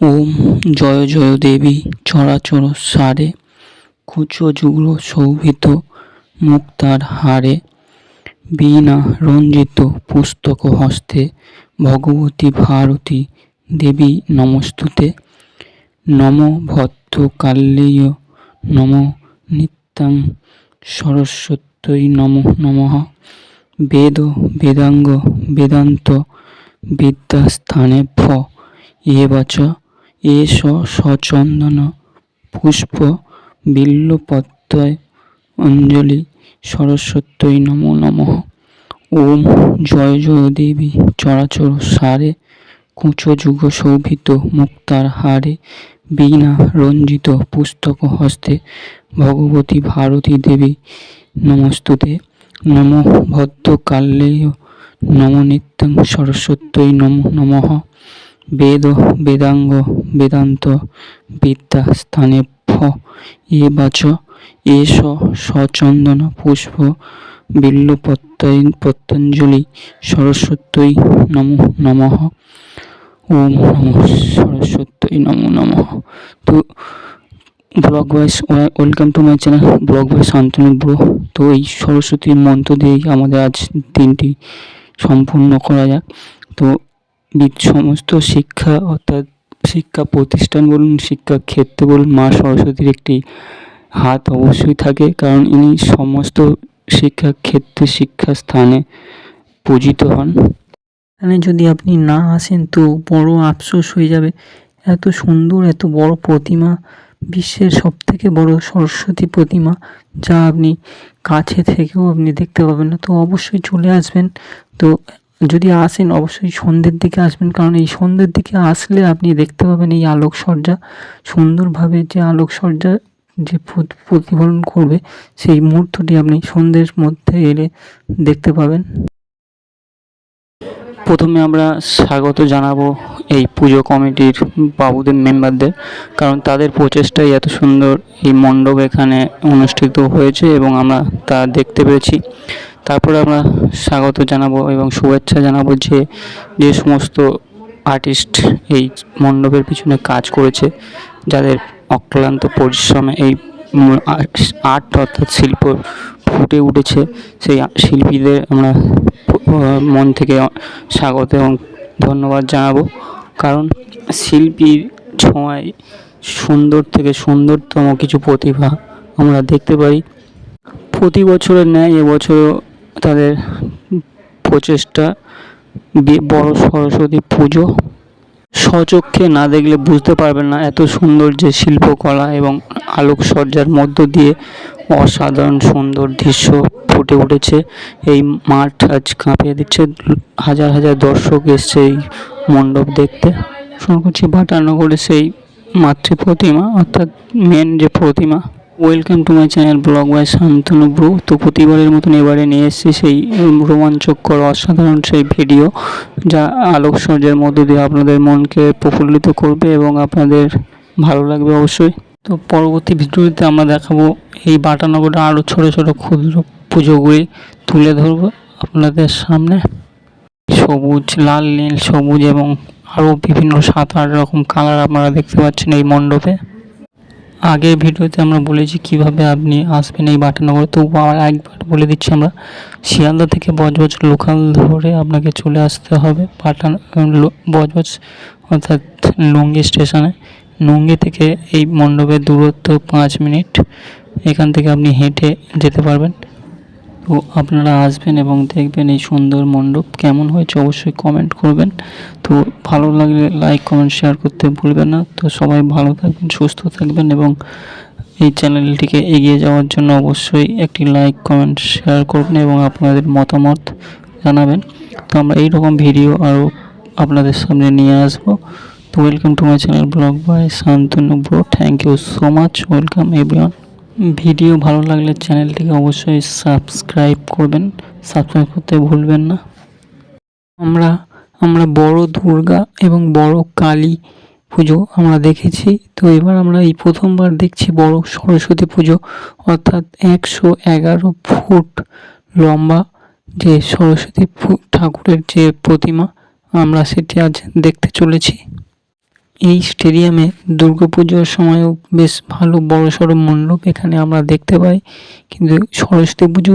ওম জয় জয় দেবী চরাচর সারে কুচো যুগ্ল শোভিত মুক্তার হারে। বীণা রঞ্জিত পুস্তক হস্তে, ভগবতী ভারতী দেবী নমস্তুতে। নম ভদ্র কাল্যেয় নম নিত্যাং সরস্বত্যই নম নমঃ। বেদ বেদাঙ্গ বেদান্ত বিদ্যাস্থানেভ্য এবাচ এষ সচন্দন পুষ্প বিল্লপত্রয় অঞ্জলি সরস্বত্যই নমো নমঃ। ওম জয় জয় দেবী চরাচর সারে কুচো যুগ শোভিত মুক্তার হারে বীণা রঞ্জিত পুস্তক হস্তে ভগবতী ভারতী দেবী নমস্তুতে। নম ভদ্র কাল্যেয় নম নিত্যং সরস্বত্যই নমো নমঃ। বেদ, বেদাঙ্গ, বেদান্ত, বিদ্যা স্থানেভ্য এ বাচ এষ সচন্দন পুষ্প বিল্লপত্রয় পতঞ্জলি সরস্বত্যই নমো নমঃ। ওম নম সরস্বত্যই নমো নমঃ। তো, blog wise welcome to my channel, blog wise Shantanu bro. তো, এই সরস্বতীর মন্ত্র দিয়েই আমাদের আজ দিনটি সম্পূর্ণ করা যাক। তো সমস্ত শিক্ষা অর্থাৎ শিক্ষা প্রতিষ্ঠান বলুন, শিক্ষা ক্ষেত্রে বলুন, মা সরস্বতীর একটি হাত অবশ্যই থাকে। কারণ ইনি সমস্ত শিক্ষা ক্ষেত্রে শিক্ষা স্থানে পূজিত হন। এখানে যদি আপনি না আসেন তো বড় আফসোস হয়ে যাবে। এত সুন্দর, এত বড় প্রতিমা, বিশ্বের সব থেকে বড় সরস্বতী প্রতিমা, যা আপনি কাছে থেকেও আপনি দেখতে পাবেন না। তো অবশ্যই চলে আসবেন। তো যদি আসেন, অবশ্যই সন্ধ্যের দিকে আসবেন। কারণ এই সন্ধ্যের দিকে আসলে আপনি দেখতে পাবেন এই আলোকসজ্জা। সুন্দরভাবে যে আলোকসজ্জা যে প্রতিফলন করবে, সেই মুহূর্তটি আপনি সন্ধ্যের মধ্যে এলে দেখতে পাবেন। প্রথমে আমরা স্বাগত জানাব এই পুজো কমিটির বাবুদের মেম্বারদের। কারণ তাদের প্রচেষ্টাই এত সুন্দর। এই মণ্ডপ এখানে অনুষ্ঠিত হয়েছে এবং আমরা তা দেখতে পেয়েছি। তারপরে আমরা স্বাগত জানাব এবং শুভেচ্ছা জানাব যে যে সমস্ত আর্টিস্ট এই মণ্ডপের পিছনে কাজ করেছে, যাদের অক্লান্ত পরিশ্রমে এই আর্ট অর্থাৎ শিল্প ফুটে উঠেছে। সেই শিল্পীদের আমরা মন থেকে স্বাগত এবং ধন্যবাদ জানাব। কারণ শিল্পীর ছোঁয়ায় সুন্দর থেকে সুন্দরতম কিছু প্রতিভা আমরা দেখতে পাই প্রতি বছরের ন্যায় এবছরও তাদের প্রচেষ্টা বড় সরস্বতী পুজো। স্বচক্ষে না দেখলে বুঝতে পারবেন না এত সুন্দর যে শিল্পকলা এবং আলোকসজ্জার মধ্য দিয়ে অসাধারণ সুন্দর দৃশ্য ফুটে উঠেছে। এই মাঠ আজ কাঁপিয়ে দিচ্ছে। হাজার হাজার দর্শক এসছে এই মণ্ডপ দেখতে। শুনছি বাটানগরে সেই মাতৃ প্রতিমা, অর্থাৎ মেন যে প্রতিমা welcome to my channel blog by Shantanu bro তো প্রতিবারের মতন এবারে নিয়ে এসেছি সেই রোমাঞ্চকর, অসাধারণ সেই ভিডিও, যা আলোকসজ্জার মধ্য দিয়ে আপনাদের মনকে প্রফুল্লিত করবে এবং আপনাদের ভালো লাগবে অবশ্যই। তো পরবর্তী ভিডিওতে আমরা দেখাবো এই বাটানগরে আরও ছোটো ছোটো ক্ষুদ্র পুজোগুলি তুলে ধরবো আপনাদের সামনে। সবুজ, লাল, নীল, সবুজ এবং আরও বিভিন্ন সাত আট রকম কালার আপনারা দেখতে পাচ্ছেন এই মণ্ডপে। আগের ভিডিওতে আমরা বলেছি কীভাবে আপনি আসবেন এই বাটানগর। তো আর একবার বলে দিচ্ছি আমরা, শিয়ালদা থেকে বজবজ লোকাল ধরে আপনাকে চলে আসতে হবে পাটান বজবজ অর্থাৎ লুঙ্গি স্টেশনে। লুঙ্গি থেকে এই মণ্ডপের দূরত্ব পাঁচ মিনিট, এখান থেকে আপনি হেঁটে যেতে পারবেন। তো আপনারা আসবেন এবং দেখবেন এই সুন্দর মণ্ডপ কেমন হয়েছে, অবশ্যই কমেন্ট করবেন। তো ভালো লাগলে লাইক কমেন্ট শেয়ার করতে ভুলবেন না। তো সবাই ভালো থাকবেন, সুস্থ থাকবেন এবং এই চ্যানেলটিকে এগিয়ে যাওয়ার জন্য অবশ্যই একটি লাইক কমেন্ট শেয়ার করবেন এবং আপনাদের মতামত জানাবেন। তো আমরা এই রকম ভিডিও আরও আপনাদের সামনে নিয়ে আসব। তো welcome to my channel blog by Shantanu bro thank you so much welcome everyone video ভালো লাগলে চ্যানেলটিকে অবশ্যই সাবস্ক্রাইব করবেন। সাবস্ক্রাইব করতে ভুলবেন না। আমরা আমরা বড় দুর্গা এবং বড় কালী পুজো আমরা দেখেছি। তো এবার আমরা এই প্রথমবার দেখছি বড় সরস্বতী পুজো। অর্থাৎ একশো এগারো ফুট লম্বা যে সরস্বতী ঠাকুরের যে প্রতিমা, আমরা সেটি আজ দেখতে চলেছি। এই স্টেডিয়ামে দুর্গাপুজোর সময়ও বেশ ভালো বড়সড় মণ্ডপ এখানে আমরা দেখতে পাই। কিন্তু সরস্বতী পুজো